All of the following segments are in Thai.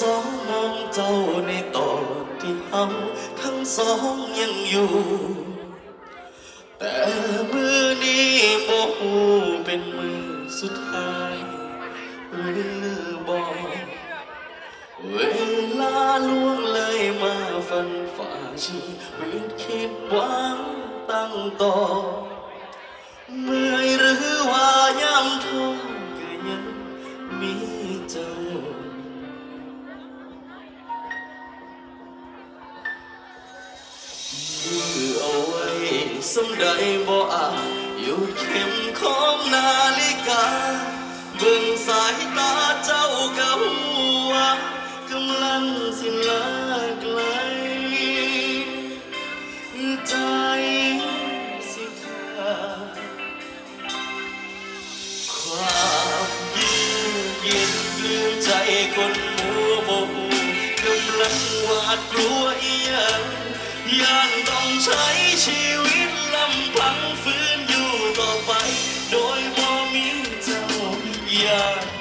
สองมองเจ้าในตอนที่เฮาทั้งสองยังอยู่ แต่มือนี้โมหูเป็นมือสุดท้ายหรือบอกเวลาล่วงเลยมาฟันฝ่าชีวิตคิดหวังตั้งต่อ เมื่อยหรือว่ายามท้อก็ยังมีเจ้า สำใดบ่อาจอยู่เข็มของนาฬิกา เบิ่งสายตาเจ้ากับหัวกำลังสิลาไกล ใจสิขาดความยืนยินลืมใจคนมัวโมโหกำลังหวาดกลัวอีหยังย่านต้องใช้ชีวิต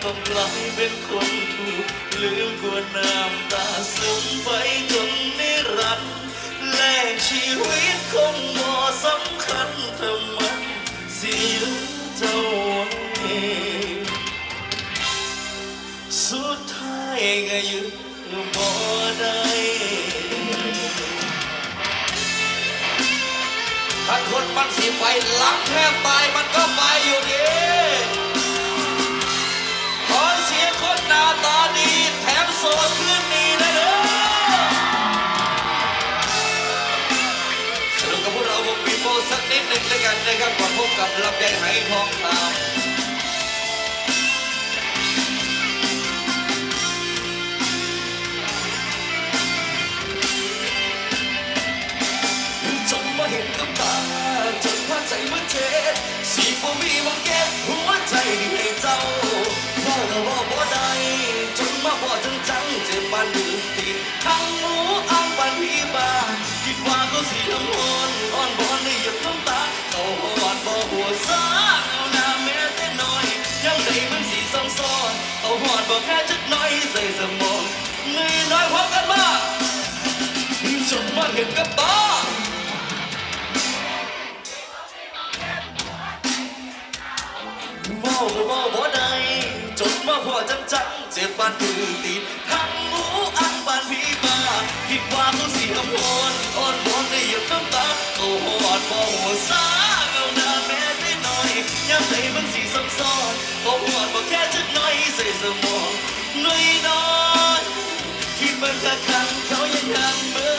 อย่าต้องเป็นคนถูกลืมกวนน้ำตาซึมไปจนนิรันดร์แลกชีวิตคงบ่สำคัญทำไมเสียเจ้าไว้สุดท้ายก็ยุดบ่ได้ถ้าคนมันสิไปหลังแทบตายมันก็ไปอยู่ดี กับลำไยไหทองคำจนมาเห็นน้ำตาจนหัวใจมันเจ็บสีบ่มีมองเก็บหัวใจ วซาเอาหน้าแม้แต่น้อยยังไงมันสีซ้ำซ้อนเขาหอดบ่แค่จักหน้อยใส่สมองเหนื่อยน้อยพร้อมกันมาจนมาเห็นกับตาเมาก็เมาบ่ได้จนมาพอจังจังเจ็บปานถือติดทั้งหมูอันปานพี่บ้าคิดว่าเขาสิอำพรอ่อนวอนได้หยดน้ มองหน่อยน้อยคิดมันกะคังเขายังหันมือ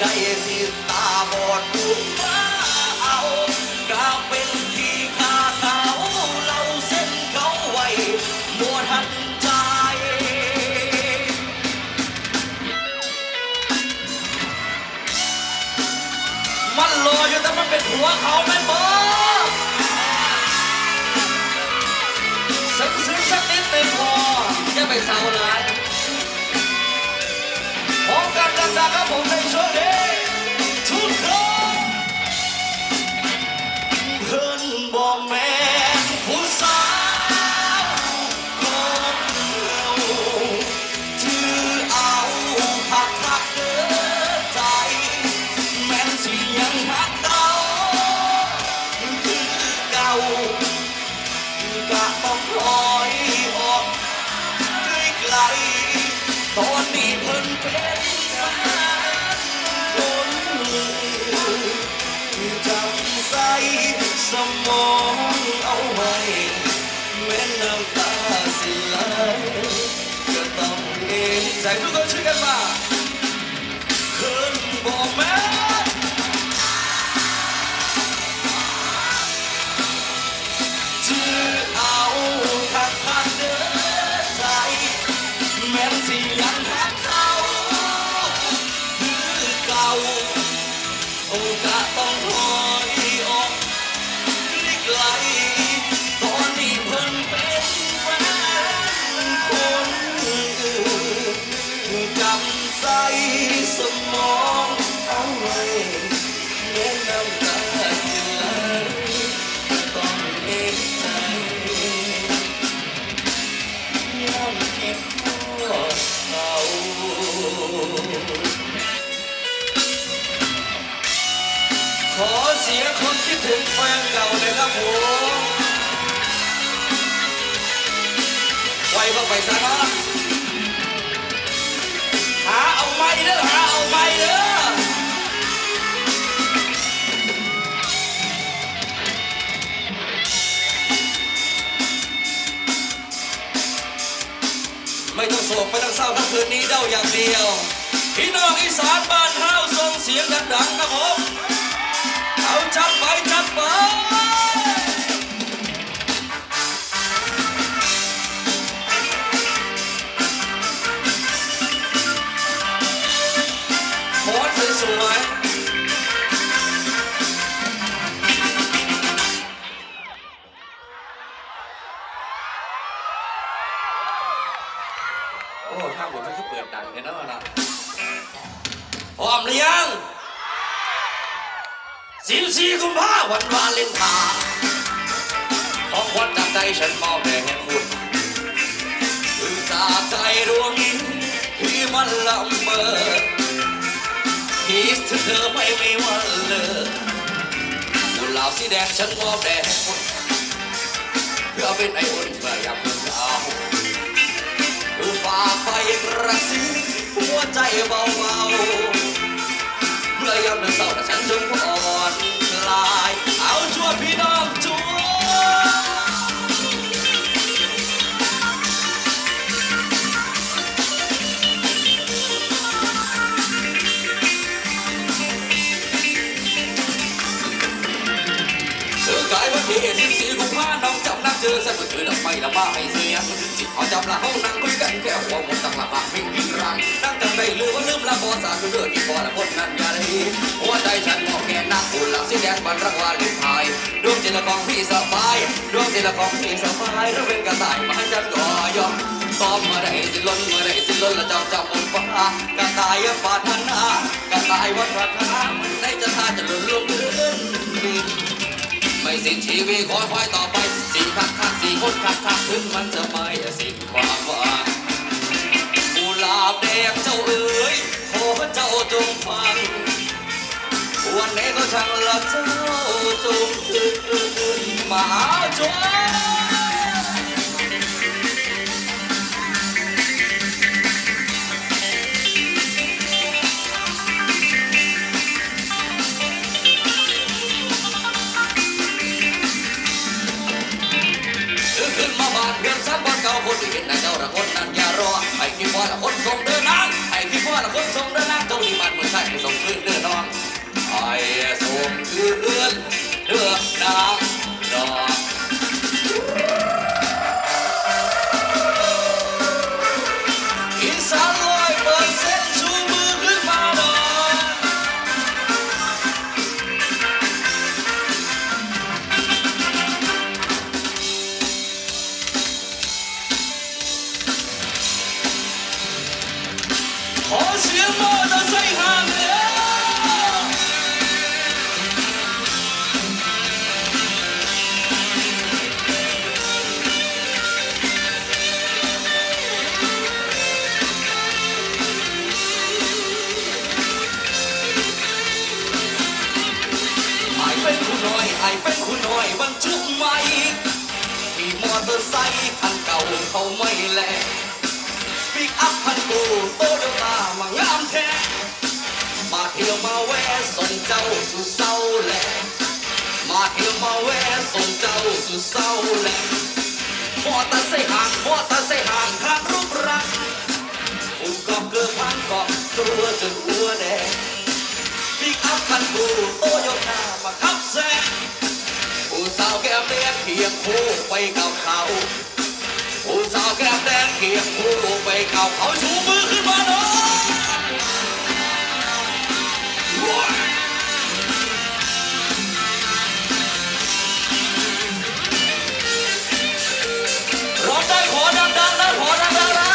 ใดสิตาบอดผู้มาเอาก็เป็นที่ขาเขาเราเส้นเขาไว้มัวทันใจ มันรออยู่แต่มันเป็นหัวเขาแม่ ไปเศร้าหลายพร้อมกันดังๆครับผมในช่วงนี้ ตอนนี้เพิ่นเป็นคนเลยจำใส่สมองเอาไว้แมน้ำตาสิไหลก็ต้องเองใจทุกคนช่วยกันมาเขินบอกแม่ ถึงแฟนเก่าเลยครับผมไว้ก็ไปซะนาะหาเอาไม้เด้อหาเอาไม้เด้อไม่ต้องโศกไม่ต้องเศร้าครับคืนนี้เด้าอย่างเดียวพี่น้องอีสานบ้าน สิบสี่กุมภาพันธ์วันวาเลนไทน์ของขวัญจากใจฉันมอบแด่ให้คุณคือจากใจดวงนี้ที่มันละเมอคิดถึงเธอไม่มีวันเลิกกุหลาบสีแดงฉันมอบแด่ให้คุณเพื่อเป็นไออุ่นเมื่อยามคุณเอาคือฝากไฟกระซิบหัวใจเบาๆ เมื่อยามเำนักเจอสักเมื่อคืนเราไม่ละบ้าให้เสียงจิตเขาจำละห้องนั่งคุยกันแค่หัวหมดตั้งละบ้าไม่มีรังนั่งจำได้ลืมว่าลืมละบอสาคือเรื่องที่พอละคนนั้นยาได้หัวใจฉันมองแก่นักอุ่นลังสีแดงบันรักวาลินไทยดวงจิตละของพี่สบายดวงจิตละของพี่สบายเราเป็นกระต่ายมาให้ฉันก็ยอมซ้อมมาได้สิล้นมาได้สิล้นละจอมจำบนฟ้ากระต่ายปาถนากระต่ายวัดรัตนามันได้จะท่าจะหล่นลงพื้นไม่สิ้นชีวิตคอยคอยต่อไป คักคักสี่คนคักคักถึงมันจะไม่สิ้นความหวังกุหลาบแดงเจ้าเอ๋ยขอเจ้าจงฟัง วันนี้ก็ช่างละเจ้าจงตื่นมาจง อเตอร์ไซค์คันเก่าเขาไม่แลปิกอัพคันกูโตโยต้ามางามแท้มาเที่ยวมาแวะส่งเจ้าสู่เศร้าแหลมาเที่ยวมาแวะส่งเจ้าสู่เศร้าแหลงมอตอร์ไซห่างมอตอร์ไซห่างทางรูปรักอุกเกาตัวจนหัวแดงพิกอัพคันบูโตโยต้ามาขับแซง ผู้สาวแก้มแดงเคียงคู่ไปกับเขาผู้สาวแก้มแดงเคียงคู่ไปกับเขาชูมือขึ้นมาหน่อยร้องได้ขอดังๆนะขอดังๆนะ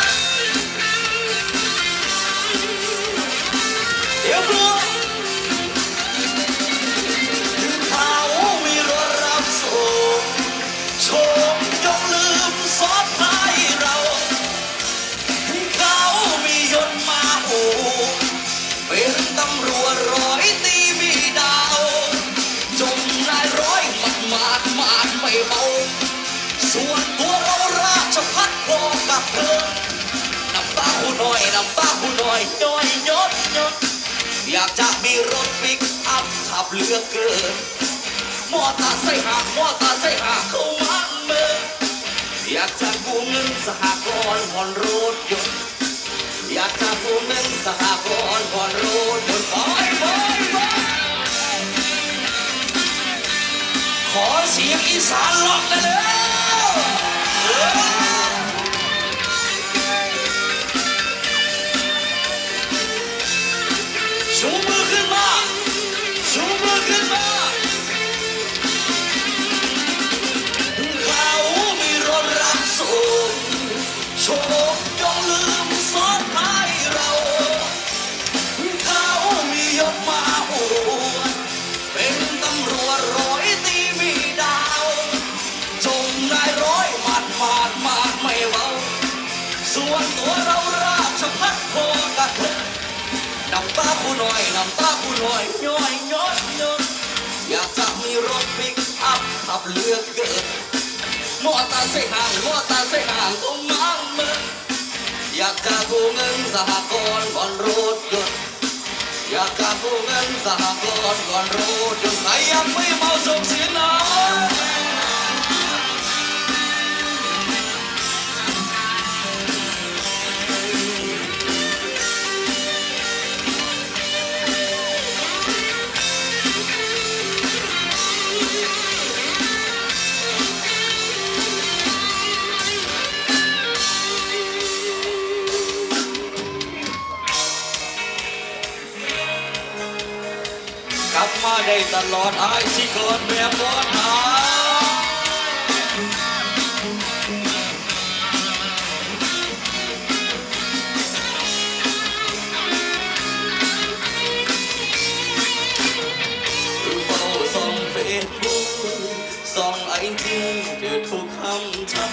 เดี๋ยวกลัว อยากจะมีรถปิกอัพขับเลือเกิน มอเตอร์ไซค์หักมอเตอร์ไซค์หักเข้ามาเมื่ออยากจะกู้เงินสหกรณ์ผ่อนรถยนต์ อยากจะกู้เงินสหกรณ์ผ่อนรถยนต์ไปไปไปขอเสียงอีสานล็อกได้แล้ว ตำรวจร้อยตีมีดาวจงนายร้อยหมัดหมาดหมาดไม่เบาส่วนตัวเราราชพัฒพอกันเถอะน้ำตาผู้น้อยน้ำตาผู้น้อยย้อยย้อยย้อย จะมีรถปิกอัพขับเลือกเกินมอเตอร์ไซค์ห่างมอเตอร์ไซค์ห่างก็มั่งเมื่ออยากจะกู้เงินสหกรณ์ก่อนรถยนต์อยากจะกู้เงินสหกรณ์ก่อนรถยนต์ใครยังไม่เมาส่งเสียงน่อย ตลอดไอ้สิเกิดแบบบอนหาคือเฝ้าส่องเฟซบุ๊กส่องไอจีเดือดทุกคำชัก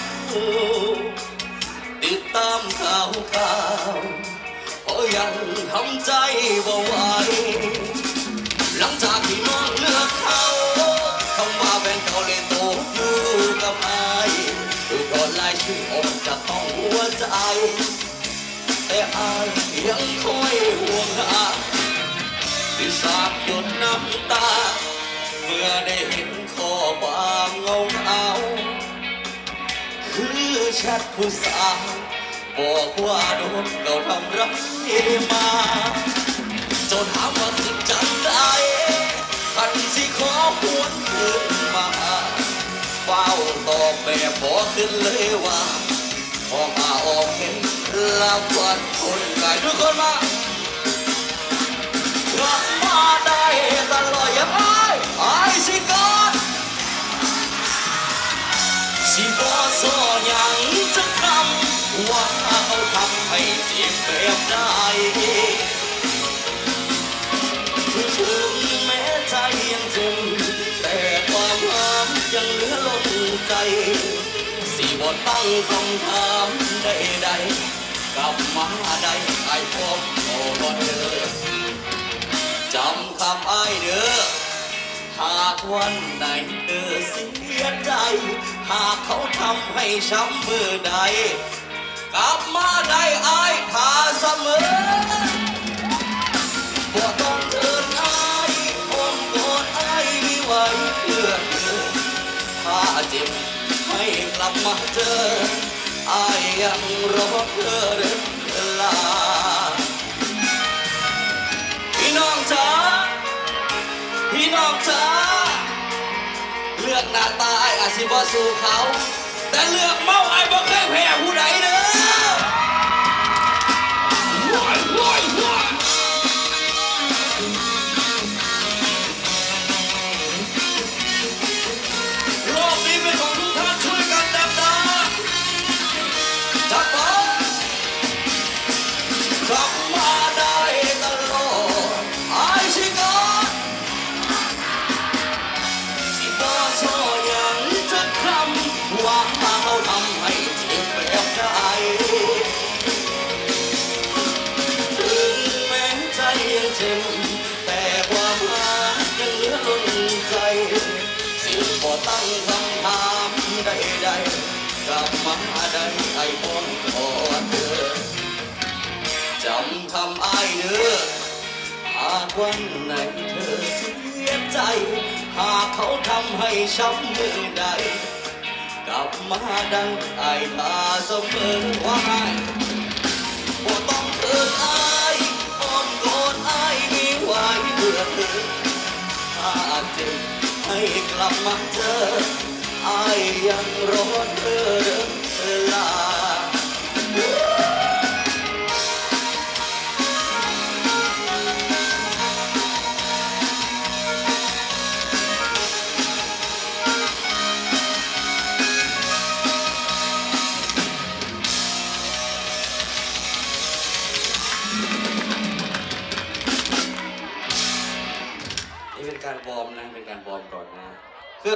ติดตามข่าวข่าวเพราะยังทำใจบ่ไหว ที่น้องเลือกเขาคำว่าแฟนเขาเลยโตอยู่กับไอ้ดูก่อนลายชื่อออกจากห้องหัวใจแต่อายยังคอยห่วงหาที่สาบหยดน้ำตา เมื่อได้เห็นข้อความเงาเอาคือแชทผู้สาวบอกว่าโดนเขาทำร้ายมาจนถามว่าสิงจัง สิขอหวนคืนมาเฝ้าตอบแบบบอกขึ้นเลยว่าพอมาออกเห็นแล้ววันคนกายทุกคนมากลับมาได้ตลอดอย่างไอ้ไอ้สิกอดสิบอสอยังจะคำว่าเขาทำให้เจ็บแบบใด ตั้งคำถามใดๆกลับมาได้ไอ้พบโอ้บ่เด้อจำคำไอ้เด้อหากวันไหนเธอเสียใจ หากเขาทำให้ช้ำเมื่อใด กลับมาได้ไอ้ท่าเสมอ ลับมาเจออายยังรอเธอเรื่อลาพี่น้องจ๋าพี่น้องจ๋าเลือกหน้าตาไอ้อาชีพสู่เขา แต่เลือกเมาไอ้บ่เคยแพ้ผู้ใดเด้อ ตั้งคำถามใดๆกลับมาได้ไอ้พ้นขอเธอจำคำอ้ายเด้อหากวันไหนเธอเสียใจ หากเขาทำให้ช้ำเมื่อใด กลับมาได้ไอ้ตาเสมอว่าบ่ต้องเอินอายอ้อมกอดอายมีไว้เพื่อเธอถ้าเจ็บ ให้กลับมาเจออายยังร้อนเรื่องเวลา